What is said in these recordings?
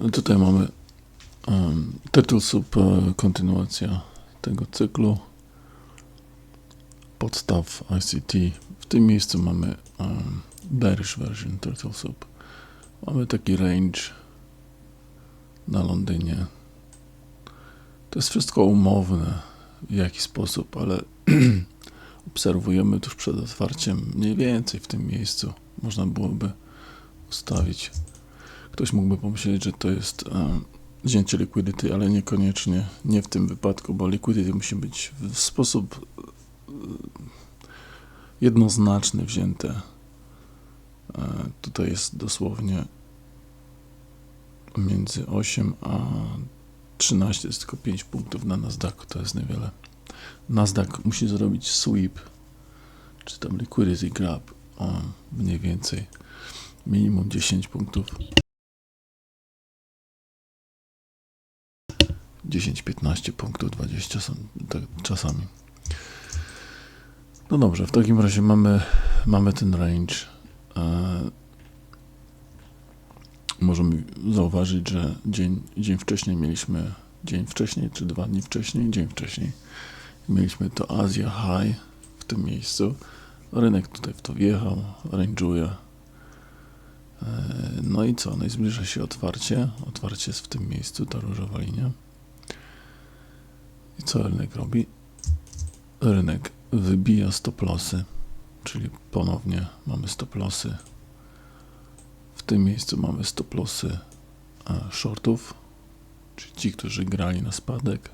Tutaj mamy um, Turtle Soup, e, kontynuacja tego cyklu podstaw ICT. W tym miejscu mamy um, bearish version Turtle Soup. Mamy taki range na Londynie. To jest wszystko umowne w jaki sposób, ale obserwujemy tuż przed otwarciem mniej więcej w tym miejscu. Można byłoby ustawić. Ktoś mógłby pomyśleć, że to jest um, wzięcie liquidity, ale niekoniecznie, nie w tym wypadku, bo liquidity musi być w sposób e, jednoznaczny wzięte. E, Tutaj jest dosłownie między 8 a 13, jest tylko 5 punktów na Nasdaqu, to jest niewiele. Nasdaq musi zrobić sweep, czy tam liquidity grab, o mniej więcej minimum 10 punktów. 10-15 punktów, 20 są tak czasami. No dobrze, w takim razie mamy, mamy ten range. E, możemy zauważyć, że dzień, dzień wcześniej mieliśmy, dzień wcześniej, czy dwa dni wcześniej, dzień wcześniej, mieliśmy to Asia High w tym miejscu. Rynek tutaj w to wjechał, range'uje. E, No i co? No i zbliża się otwarcie. Otwarcie jest w tym miejscu, ta różowa linia. I co rynek robi? Rynek wybija stop lossy, czyli ponownie mamy stop lossy. W tym miejscu mamy stop lossy e, shortów, czyli ci, którzy grali na spadek.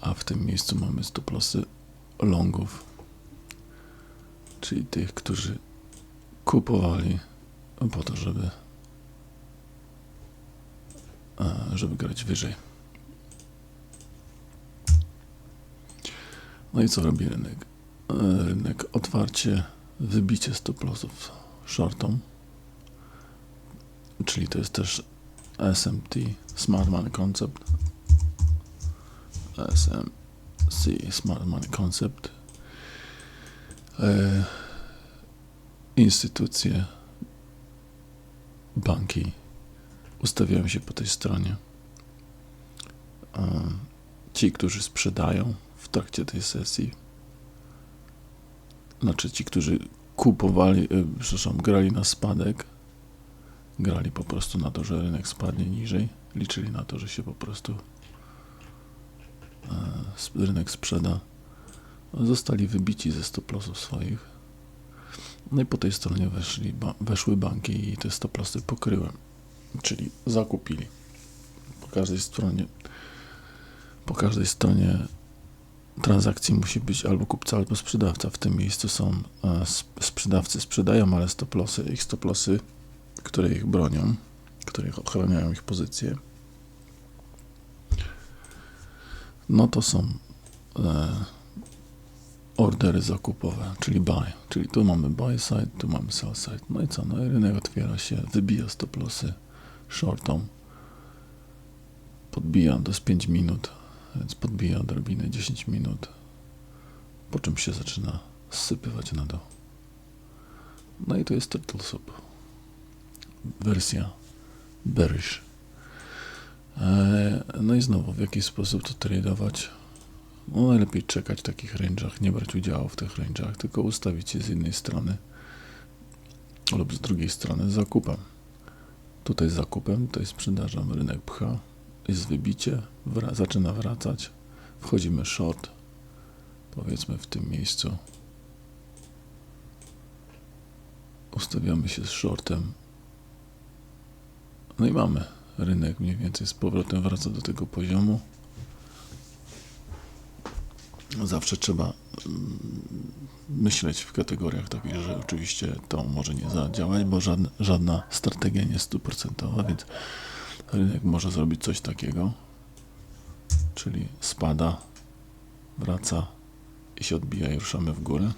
A w tym miejscu mamy stop lossy longów, czyli tych, którzy kupowali po to, żeby, e, żeby grać wyżej. No i co robi rynek? E, Rynek otwarcie, wybicie stop lossów shortom, czyli to jest też SMT, Smart Money Concept, SMC, Smart Money Concept, e, instytucje, banki ustawiają się po tej stronie. E, Ci, którzy sprzedają w trakcie tej sesji, znaczy ci, którzy kupowali, e, przepraszam, grali na spadek, grali po prostu na to, że rynek spadnie niżej, liczyli na to, że się po prostu e, rynek sprzeda, zostali wybici ze stop lossów swoich. No i po tej stronie weszli, weszły banki i te stop lossy czyli zakupili. Po każdej stronie, po każdej stronie transakcji musi być albo kupca, albo sprzedawca. W tym miejscu są e, sp- sprzedawcy sprzedają, ale stop lossy, ich stop lossy, które ich bronią, które ich ochraniają ich pozycję. No to są e, ordery zakupowe, czyli buy, czyli tu mamy buy side, tu mamy sell side. No i co? No i rynek otwiera się, wybija stop lossy shortom, podbija, jest 5 minut, więc podbija odrobinę 10 minut, po czym się zaczyna zsypywać na dół. No i to jest Turtle Soup. Wersja bearish. Eee, No i znowu, w jaki sposób to tradować? No najlepiej czekać w takich range'ach, nie brać udziału w tych range'ach, tylko ustawić je z jednej strony lub z drugiej strony zakupem. Tutaj zakupem, tutaj sprzedażą rynek pcha, jest wybicie, wra- zaczyna wracać, wchodzimy short, powiedzmy w tym miejscu. Ustawiamy się z shortem. No i mamy rynek mniej więcej z powrotem wraca do tego poziomu. Zawsze trzeba mm, myśleć w kategoriach takich, że oczywiście to może nie zadziałać, bo żadna, żadna strategia nie jest stuprocentowa, więc rynek może zrobić coś takiego, czyli spada, wraca i się odbija i ruszamy w górę.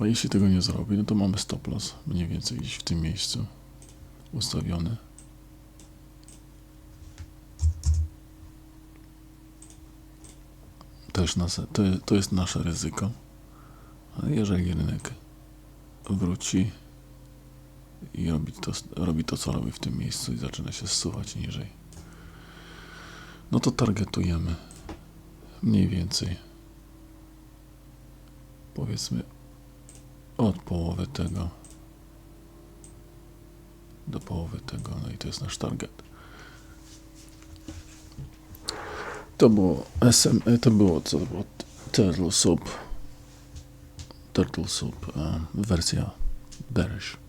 A jeśli tego nie zrobi, no to mamy stop loss mniej więcej gdzieś w tym miejscu ustawiony. Też to, to jest nasze ryzyko. A jeżeli rynek wróci i robi to, robi to, co robi w tym miejscu i zaczyna się zsuwać niżej. No to targetujemy mniej więcej powiedzmy od połowy tego do połowy tego, no i to jest nasz target. To było SM, e, to było co to było Turtle Soup Turtle Soup, e, wersja bearish.